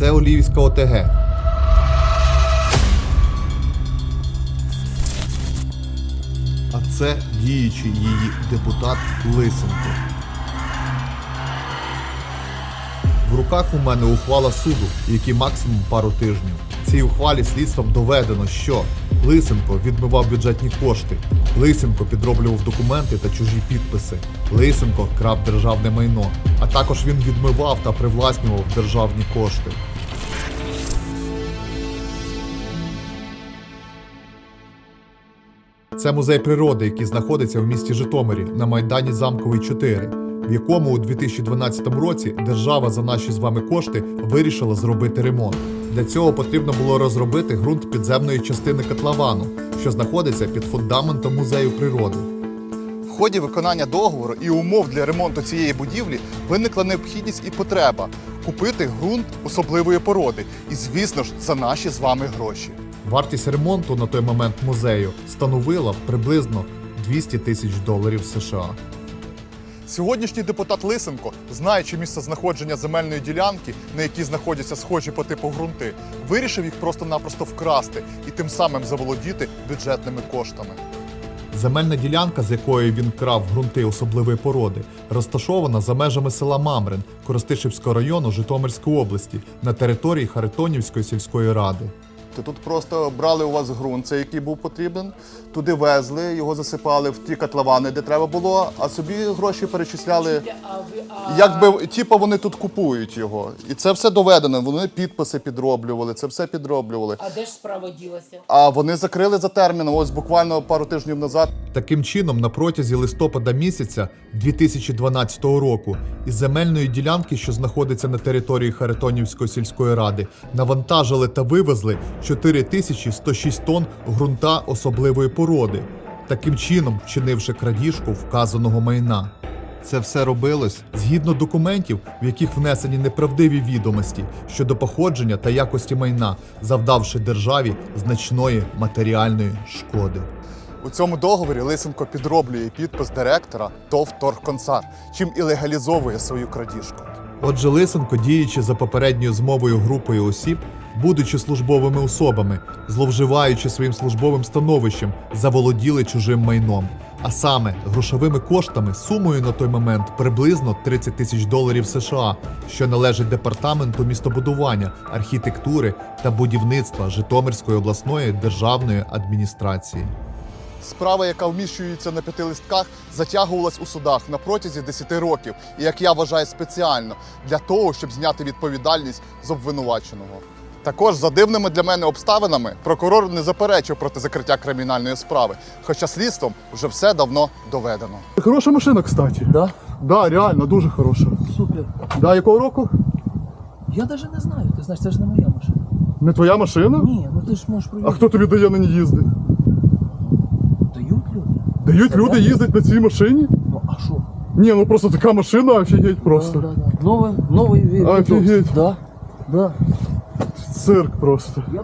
Це Олівська ОТГ. А це діючий її депутат Лисенко. В руках у мене ухвала суду, які максимум пару тижнів. Цій ухвалі слідством доведено, що Лисенко відмивав бюджетні кошти, Лисенко підроблював документи та чужі підписи, Лисенко крав державне майно, а також він відмивав та привласнював державні кошти. Це музей природи, який знаходиться в місті Житомирі на Майдані Замковий 4, в якому у 2012 році держава за наші з вами кошти вирішила зробити ремонт. Для цього потрібно було розробити ґрунт підземної частини котловану, що знаходиться під фундаментом музею природи. В ході виконання договору і умов для ремонту цієї будівлі виникла необхідність і потреба купити ґрунт особливої породи, і, звісно ж, за наші з вами гроші. Вартість ремонту на той момент музею становила приблизно 200 тисяч доларів США. Сьогоднішній депутат Лисенко, знаючи місце знаходження земельної ділянки, на якій знаходяться схожі по типу ґрунти, вирішив їх просто-напросто вкрасти і тим самим заволодіти бюджетними коштами. Земельна ділянка, з якої він крав ґрунти особливої породи, розташована за межами села Мамрин Коростишівського району Житомирської області на території Харитонівської сільської ради. То тут просто брали у вас ґрунт, цей, який був потрібен, туди везли, його засипали в ті котловани, де треба було, а собі гроші перечисляли. Якби типу вони тут купують його. І це все доведено. Вони підписи підроблювали, це все підроблювали. а де ж справа ділася? А вони закрили за терміном, ось буквально пару тижнів назад. Таким чином, на протязі листопада місяця 2012 року із земельної ділянки, що знаходиться на території Харитонівської сільської ради, навантажили та вивезли 4106 тонн ґрунта особливої породи, таким чином вчинивши крадіжку вказаного майна. Це все робилось згідно документів, в яких внесені неправдиві відомості щодо походження та якості майна, завдавши державі значної матеріальної шкоди. У цьому договорі Лисенко підроблює підпис директора ТОВ «Торгконцерн», чим і легалізовує свою крадіжку. Отже, Лисенко, діючи за попередньою змовою групою осіб, будучи службовими особами, зловживаючи своїм службовим становищем, заволоділи чужим майном. А саме грошовими коштами сумою на той момент приблизно 30 тисяч доларів США, що належить департаменту містобудування, архітектури та будівництва Житомирської обласної державної адміністрації. Справа, яка вміщується на п'яти листках, затягувалась у судах на протязі 10 років, і як я вважаю, спеціально для того, щоб зняти відповідальність з обвинуваченого. Також за дивними для мене обставинами прокурор не заперечив проти закриття кримінальної справи, хоча слідством вже все давно доведено. Хороша машина, кстати. Да? Да, реально, дуже хороша. Супер. Да, якого року? Я навіть не знаю, ти знаєш, це ж не моя машина. Не твоя машина? Ні, ну ти ж можеш А хто тобі дає на ній їздити? Дають люди? Да? їздити на цій машині? Ну а що? Ні, ну просто така машина, офігеть просто. да, да. Новий, новий від. Офігеть. Да, да. Цирк просто. Я...